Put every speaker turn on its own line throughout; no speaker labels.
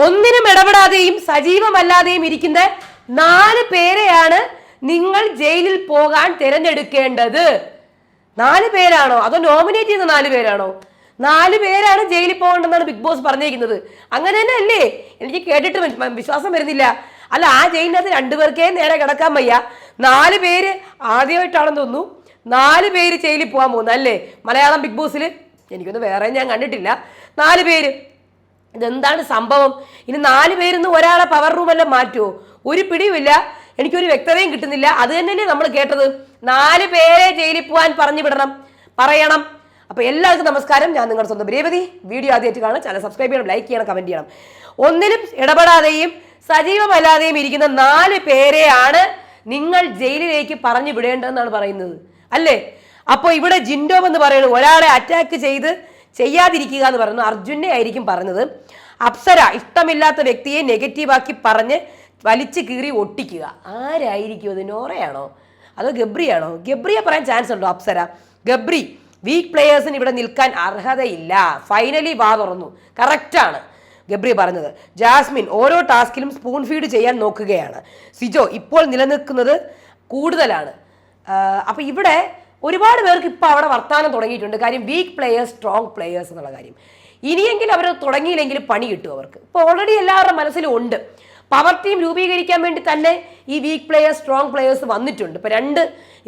ഒന്നിനും ഇടപെടാതെയും സജീവമല്ലാതെയും ഇരിക്കുന്ന നാല് പേരെയാണ് നിങ്ങൾ ജയിലിൽ പോകാൻ തിരഞ്ഞെടുക്കേണ്ടത്. നാല് പേരാണോ? അതോ നോമിനേറ്റ് ചെയ്യുന്ന നാല് പേരാണോ? നാല് പേരാണ് ജയിലിൽ പോകേണ്ടതെന്നാണ് ബിഗ് ബോസ് പറഞ്ഞിരിക്കുന്നത്. അങ്ങനെ തന്നെ അല്ലേ? എനിക്ക് കേട്ടിട്ട് വിശ്വാസം വരുന്നില്ല. അല്ല ആ ജയിലിനകത്ത് രണ്ടുപേർക്കേ നേരെ കിടക്കാൻ വയ്യ. നാല് പേര് ആദ്യമായിട്ടാണെന്ന് തോന്നുന്നു. നാല് പേര് ജയിലിൽ പോകാൻ പോകുന്നു അല്ലേ? മലയാളം ബിഗ് ബോസിൽ എനിക്കൊന്നും വേറെ ഞാൻ കണ്ടിട്ടില്ല. നാല് പേര് ഇതെന്താണ് സംഭവം? ഇനി നാല് പേരിന്ന് ഒരാളെ പവർ റൂമെല്ലാം മാറ്റുമോ ഒരു പിടിയുമില്ല. എനിക്കൊരു വ്യക്തതയും കിട്ടുന്നില്ല. അത് തന്നെയല്ലേ നമ്മൾ കേട്ടത്. നാല് പേരെ ജയിലിൽ പോകാൻ പറഞ്ഞു വിടണം. പറയണം. അപ്പോൾ എല്ലാവർക്കും നമസ്കാരം. ഞാൻ നിങ്ങളുടെ സ്വന്തം രേവതി. വീഡിയോ ആദ്യമായിട്ട് കാണാൻ ചാനൽ സബ്സ്ക്രൈബ് ചെയ്യണം ലൈക്ക് ചെയ്യണം കമന്റ് ചെയ്യണം. ഒന്നിലും ഇടപെടാതെയും സജീവമല്ലാതെയും ഇരിക്കുന്ന നാല് പേരെയാണ് നിങ്ങൾ ജയിലിലേക്ക് പറഞ്ഞു വിടേണ്ടതെന്നാണ് പറയുന്നത്. അല്ലേ? അപ്പോൾ ഇവിടെ ജിൻഡോ എന്ന് പറയുന്നത് ഒരാളെ അറ്റാക്ക് ചെയ്ത് ചെയ്യാതിരിക്കുക എന്ന് പറയുന്നു. അർജുനെ ആയിരിക്കും പറഞ്ഞത്. അപ്സര ഇഷ്ടമില്ലാത്ത വ്യക്തിയെ നെഗറ്റീവാക്കി പറഞ്ഞ് വലിച്ചു കീറി ഒട്ടിക്കുക. ആരായിരിക്കും അത്? നോറയാണോ? അതോ ഗബ്രിയാണോ? ഗബ്രിയെ പറയാൻ ചാൻസ് ഉണ്ടോ അപ്സര? ഗബ്രി വീക്ക് പ്ലേയേഴ്സിന് ഇവിടെ നിൽക്കാൻ അർഹതയില്ല. ഫൈനലി വാ തുറന്നു. കറക്റ്റാണ് ഗബ്രി പറഞ്ഞത്. ജാസ്മിൻ ഓരോ ടാസ്കിലും സ്പൂൺ ഫീഡ് ചെയ്യാൻ നോക്കുകയാണ്. സിജോ ഇപ്പോൾ നിലനിൽക്കുന്നത് കൂടുതലാണ്. അപ്പം ഇവിടെ ഒരുപാട് പേർക്ക് ഇപ്പോൾ അവിടെ വർത്താനം തുടങ്ങിയിട്ടുണ്ട്. കാര്യം വീക്ക് പ്ലെയേഴ്സ് സ്ട്രോങ് പ്ലെയേഴ്സ് എന്നുള്ള കാര്യം. ഇനിയെങ്കിലും അവർ തുടങ്ങിയില്ലെങ്കിൽ പണി കിട്ടും അവർക്ക്. ഇപ്പോൾ ഓൾറെഡി എല്ലാവരുടെ മനസ്സിലും ഉണ്ട്. പവർ ടീം രൂപീകരിക്കാൻ വേണ്ടി തന്നെ ഈ വീക്ക് പ്ലെയേഴ്സ് സ്ട്രോങ് പ്ലെയേഴ്സ് വന്നിട്ടുണ്ട്. ഇപ്പം രണ്ട്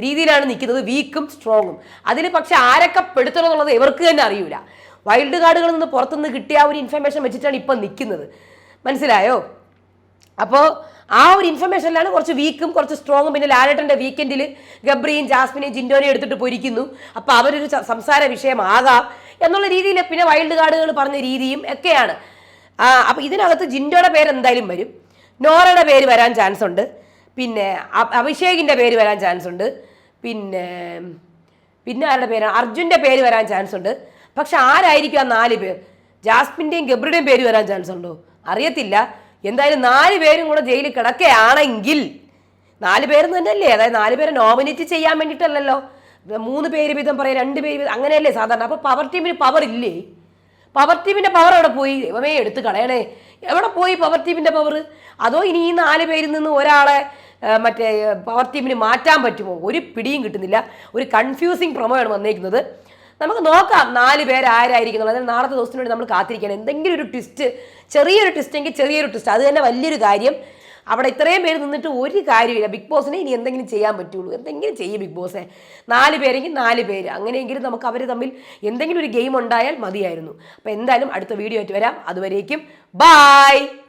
രീതിയിലാണ് നിൽക്കുന്നത്. വീക്കും സ്ട്രോങ്ങും അതിൽ പക്ഷെ ആരൊക്കെ പെടുത്തണം എന്നുള്ളത് ഇവർക്ക് തന്നെ അറിയില്ല വൈൽഡ് കാർഡുകളിൽ നിന്ന് പുറത്തുനിന്ന് കിട്ടിയ ഒരു ഇൻഫർമേഷൻ വെച്ചിട്ടാണ് ഇപ്പം നിൽക്കുന്നത്. മനസ്സിലായോ? അപ്പോൾ ആ ഒരു ഇൻഫർമേഷനിലാണ് കുറച്ച് വീക്കും കുറച്ച് സ്ട്രോങ്ങും പിന്നെ ലാലേട്ടന്റെ വീക്കെൻഡിൽ ഗബ്രിയും ജാസ്മിനെയും ജിൻഡോനെയും എടുത്തിട്ട് പൊരിക്കുന്നു അപ്പോൾ അവരൊരു സംസാര വിഷയമാകാം എന്നുള്ള രീതിയിൽ പിന്നെ വൈൽഡ് കാർഡുകൾ പറഞ്ഞ രീതിയും ഒക്കെയാണ്. അപ്പോൾ ഇതിനകത്ത് ജിൻഡോയുടെ പേര് എന്തായാലും വരും. നോറയുടെ പേര് വരാൻ ചാൻസ് ഉണ്ട്. പിന്നെ അഭിഷേകിന്റെ പേര് വരാൻ ചാൻസ് ഉണ്ട്. പിന്നെ പിന്നെ ആരുടെ പേരാണ് അർജുന്റെ പേര് വരാൻ ചാൻസ് ഉണ്ട്. പക്ഷെ ആരായിരിക്കും ആ നാല് പേർ ജാസ്മിന്റെയും ഗബ്രിയുടെയും പേര് വരാൻ ചാൻസ് ഉണ്ടോ? അറിയത്തില്ല. എന്തായാലും നാല് പേരും കൂടെ ജയിലിൽ കിടക്കുകയാണെങ്കിൽ നാല് പേരെന്ന് തന്നെയല്ലേ? അതായത് നാല് പേരെ നോമിനേറ്റ് ചെയ്യാൻ വേണ്ടിയിട്ടല്ലല്ലോ. മൂന്ന് പേര് വീതം പറയാം രണ്ട് പേര് വീതം അങ്ങനെയല്ലേ സാധാരണ. അപ്പോൾ പവർ ടീമിന് പവർ ഇല്ലേ? പവർ ടീമിന്റെ പവർ എവിടെ പോയി? ഇവമേ എടുത്ത് കളയണേ. എവിടെ പോയി പവർ ടീമിന്റെ പവർ അതോ ഇനി ഈ നാല് പേരിൽ നിന്ന് ഒരാളെ മറ്റേ പവർ ടീമിന് മാറ്റാൻ പറ്റുമോ? ഒരു പിടിയും കിട്ടുന്നില്ല. ഒരു കൺഫ്യൂസിങ് പ്രൊമോയാണ് വന്നേക്കുന്നത്. നമുക്ക് നോക്കാം നാല് പേര് ആരായിരിക്കും അതായത് നാളത്തെ ദിവസത്തിന് വേണ്ടി നമ്മൾ കാത്തിരിക്കണം എന്തെങ്കിലും ഒരു ട്വിസ്റ്റ് ചെറിയൊരു ട്വിസ്റ്റ് എങ്കിൽ ചെറിയൊരു ട്വിസ്റ്റ് അത് തന്നെ വലിയൊരു കാര്യം. അവിടെ ഇത്രയും പേര് നിന്നിട്ട് ഒരു കാര്യമില്ല ബിഗ് ബോസിനെ ഇനി എന്തെങ്കിലും ചെയ്യാൻ പറ്റുള്ളൂ. എന്തെങ്കിലും ചെയ്യും ബിഗ് ബോസെ. നാല് പേരെങ്കിൽ നാല് പേര്. അങ്ങനെയെങ്കിലും നമുക്ക് അവർ തമ്മിൽ എന്തെങ്കിലും ഒരു ഗെയിം ഉണ്ടായാൽ മതിയായിരുന്നു. അപ്പോൾ എന്തായാലും അടുത്ത വീഡിയോ ആയിട്ട് വരാം. അതുവരേക്കും ബായ്